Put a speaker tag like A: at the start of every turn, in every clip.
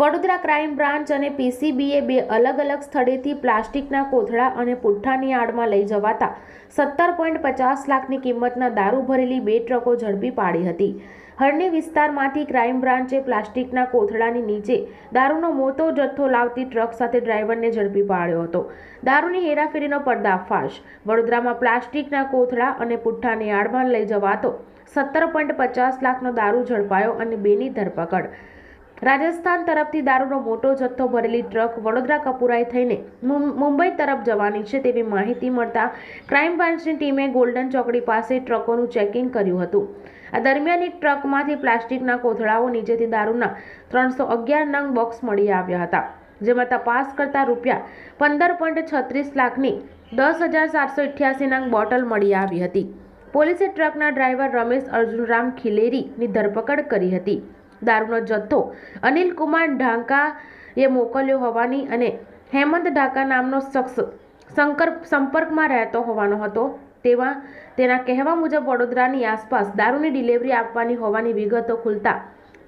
A: Vadodara crime branch અને પીસીબીએ બે અલગ અલગ સ્થળેથી પ્લાસ્ટિકના કોથળા અને પુઠ્ઠાની આડમાં લઈ જવાતા સત્તર પોઈન્ટ પચાસ લાખની કિંમતના દારૂ ભરેલી બે ટ્રકો ઝડપી પાડી હતી. હરણી વિસ્તારમાંથી ક્રાઇમ બ્રાન્ચે પ્લાસ્ટિકના કોથળાની નીચે દારૂનો મોટો જથ્થો લાવતી ટ્રક સાથે ડ્રાઈવરને ઝડપી પાડ્યો હતો. દારૂની હેરાફેરીનો પર્દાફાશ, વડોદરામાં પ્લાસ્ટિકના કોથળા અને પુઠ્ઠાની આડમાં લઈ જવાતો સત્તર પોઈન્ટ પચાસ લાખનો દારૂ ઝડપાયો અને બેની ધરપકડ. રાજસ્થાન તરફથી દારૂનો મોટો જથ્થો ભરેલી ટ્રક વડોદરા કપુરાઈ થઈને મુંબઈ તરફ જવાની છે તેવી માહિતી મળતા ક્રાઇમ બ્રાન્ચની ટીમે ગોલ્ડન ચોકડી પાસે ટ્રકોનું ચેકિંગ કર્યું હતું. આ દરમિયાન એક ટ્રકમાંથી પ્લાસ્ટિકના કોથળાઓ નીચેથી દારૂના ત્રણસો અગિયાર નંગ બોક્સ મળી આવ્યા હતા, જેમાં તપાસ કરતા રૂપિયા પંદર પોઈન્ટ છત્રીસ લાખની દસ હજાર સાતસો અઠ્યાસી નંગ બોટલ મળી આવી હતી. પોલીસે ટ્રકના ડ્રાઈવર રમેશ અર્જુનરામ ખિલેરીની ધરપકડ કરી હતી. દારૂનો જથ્થો અનિલ કુમાર ઢાંકાએ મોકલ્યો હોવાની અને હેમંત ઢાકા નામનો શખ્સ શંકર સંપર્કમાં રહેતો હોવાનો હતો. તેવા તેના કહેવા મુજબ વડોદરાની આસપાસ દારૂની ડિલિવરી આપવાની હોવાની વિગતો ખુલતા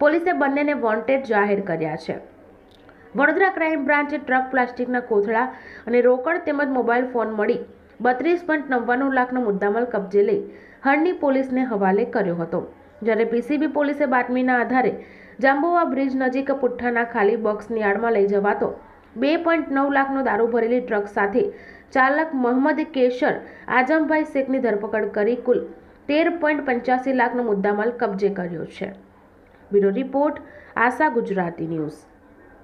A: પોલીસે બંનેને વોન્ટેડ જાહેર કર્યા છે. વડોદરા ક્રાઇમ બ્રાન્ચે ટ્રક, પ્લાસ્ટિકના કોથળા અને રોકડ તેમજ મોબાઈલ ફોન મળી બત્રીસ પોઈન્ટ નવ્વાણું લાખનો મુદ્દામાલ કબજે લઈ હરની પોલીસને હવાલે કર્યો હતો. જ્યારે પીસીબી પોલીસે બાતમીના આધારે જાંબુવા બ્રિજ નજીક પુઠ્ઠાના ખાલી બોક્સની આડમાં લઈ જવાતો બે પોઈન્ટ નવ લાખનો દારૂ ભરેલી ટ્રક સાથે ચાલક મોહમ્મદ કેશર આઝમભાઈ શેખની ધરપકડ કરી કુલ તેર પોઈન્ટ પંચ્યાસી લાખનો મુદ્દામાલ કબજે કર્યો છે. Bureau report Asha Gujarati news.